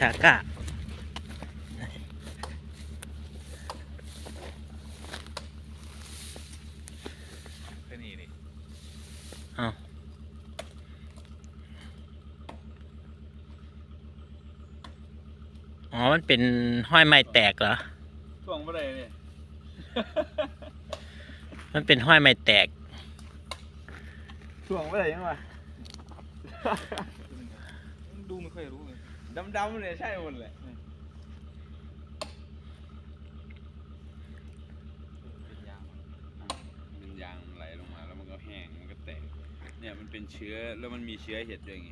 ชาก้าแค่นี้นี่อ๋อ มันเป็นห้อยไม้แตกเหรอช่วงเมื่อไรเนี่ย มันเป็นห้อยไม้แตกช่วงเมื่อไรยังวะดูไม่ค่อยรู้เลย ดำๆเลยใช่หมดเลยเป็นยางมันยางไหลลงมาแล้วมันก็แห้งมันก็แตกเนี่ยมันเป็นเชื้อแล้วมันมีเชื้อเห็ดด้วยไง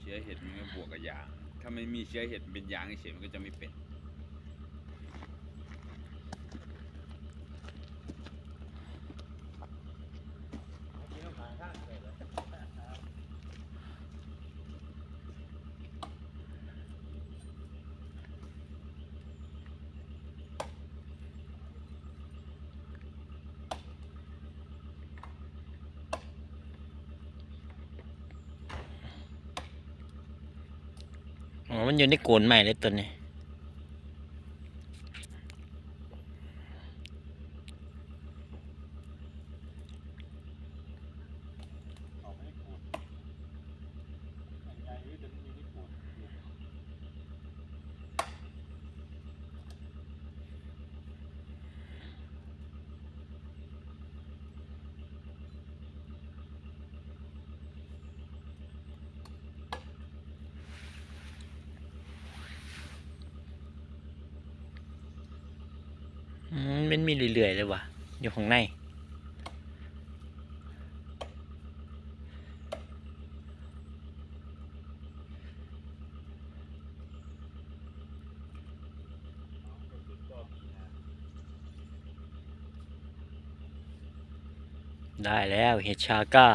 เชื้อเห็ดมันก็บวกกับยาง ถ้าไม่มีเชื้อเห็ดเป็นยางเฉยมันก็จะไม่เป็น มันอยู่ในโกนใหม่เลยตัวนี้ อื มันมีเรื่อยๆเลยวะอยู่ข้างในได้แล้วเห็ดชาก้า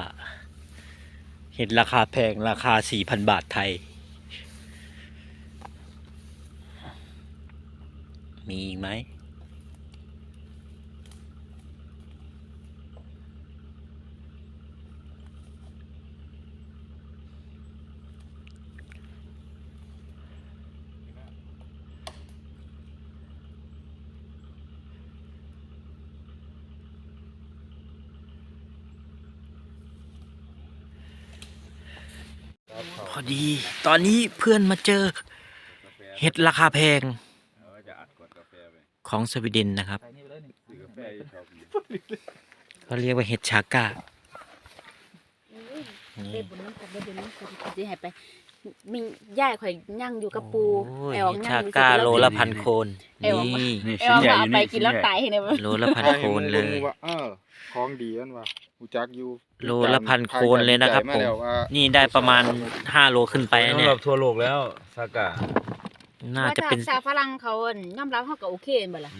เห็ดราคาแพงราคาสี่พันบาทไทย มีอีกไหม พอ ดี ตอนนี้เพื่อนมาเจอกาแฟเห็ดราคาแพงเราก็จะอัดกดกาแฟไปของสวีเดนนะครับใส่นี่ไปเลยนี่ซื้อกาแฟที่ชอบกินเขาเรียกว่าเห็ดชาก้าเด็บุญน้ำกับเด็บุญน้ำกับที่หายไป มีย่ายข่อยย่างอยู่กับปูโอ้ยแอลเห็ดย่างชาอยู่ก้ากับโลละพันโคน เอวนี่นี่แอชิ้นลใหญ่เอาอยู่ไปนี่กินแล้วตายเนี่ยโลละพันโคนเลย ว่าเออของดีอันว่าหูจักอยู่โลละพันโคนเลยนะครับใหผมแล้วว่านี่ได้ประมาณห้าโลขึ้นไปนะเนี่ย สำหรับทั่วโลกแล้วซากะน่าจะเป็นว่าชาวฝรั่งเขาอั่นยอมรับเขาก็โอเคบ่ล่ะ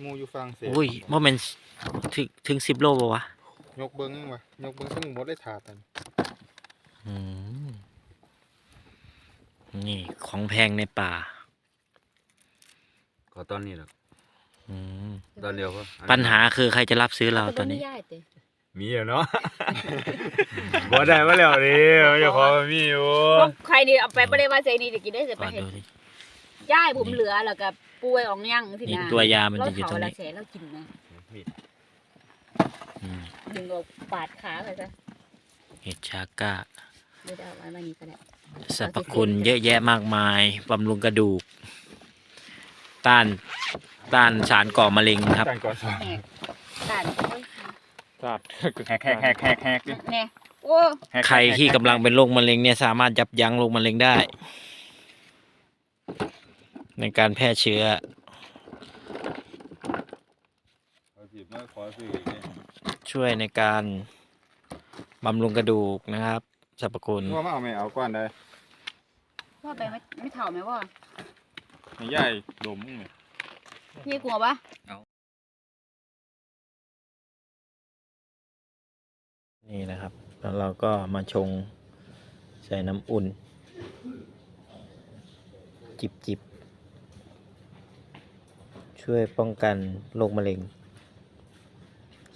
หมูอยู่ฝรั่งเศสอุ้ยโมเมนถึงถึงสิบโลป่าวะยกเบิ้งยังวะยกเบิ้งทั้งหมดได้ถาดอันอืมนี่ของแพงในป่า ขอตอนนี้หรอกอืมตอนเดียวก็ปัญหาคือใครจะรับซื้อเราตอนนี้แต่บ่มีย่ายเต้มีอยู่เนาะบ่ได้มาแล้วดิมันจะขอมันมีอยู่ พวกใครนี่เอาไปบ่ได้ว่าใจนี่จะกินได้จะไปก่อนเฮ็ดดูดิย่ายผมเหลือแล้วก็ปูไอ้อองย่างสินี่นะตัวยามันเราจะอยู่ตรงเผาละนี้แสเรากินนะอืมดึงเอาปาดขาไปซะเห็ดชาก้าเดี๋ยวเอาไว้มานี่ก็ได้สรรพคุณเยอะแยะมากมายบำรุงกระดูก ต้านต้านสารก่อมะเร็งครับแต่งก่อนสองแหกตาดโอ้ยถาดแฮกแฮกแฮกแฮกแฮกดิแน่โอ้ใครที่กำลังเป็นโรคมะเร็งเนี่ยสามารถยับยั้งโรคมะเร็งได้ ในการแพร่เชื้อ ขอสิบมาขอซื้ออีกเนี่ยช่วยในการบำรุงกระดูกนะครับสรรพคุณ ว่ามาเอาไม่เอาก่อนได้ว่าไปไม่ไม่เท่าไหมว่า ให้ย่ายดมเนี่ยพี่กลัวปะนี่นะครับ แล้วเราก็มาชงใส่น้ำอุ่น จิบจิบช่วยป้องกันโรคมะเร็ง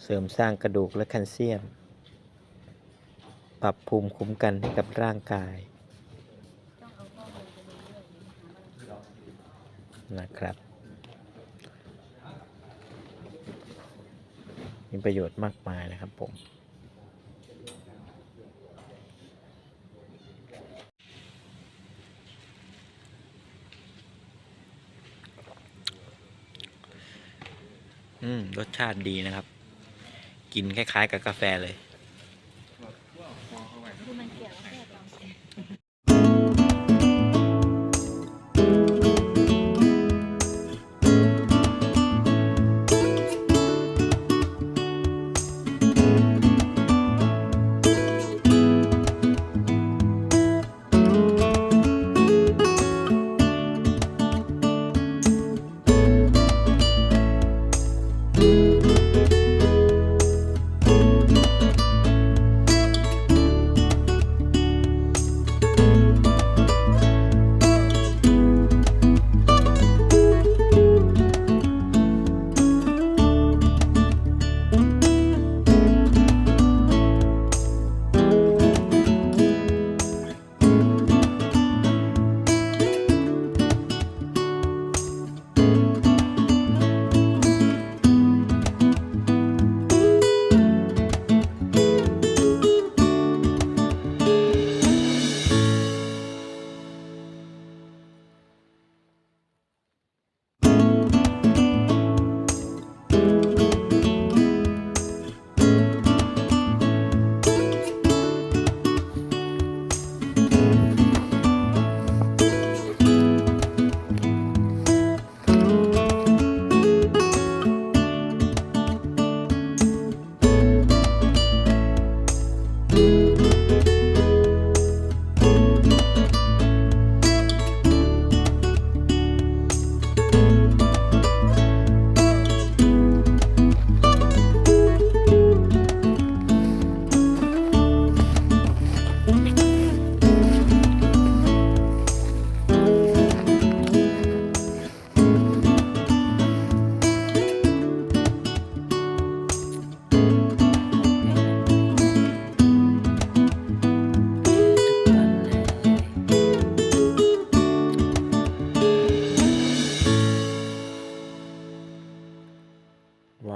เสริมสร้างกระดูกและแคลเซียม ปรับภูมิคุ้มกันให้กับร่างกาย ต้องเอาข้อมูลไปเรื่อยๆ นะครับ มีประโยชน์มากมายนะครับผม อืม รสชาติดีนะครับ กินคล้าย ๆ กับกาแฟเลย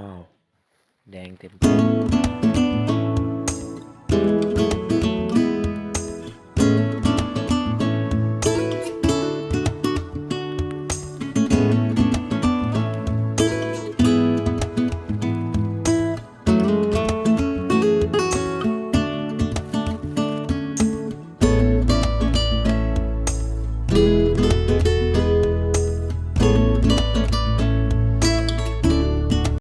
Wow. Đang tìm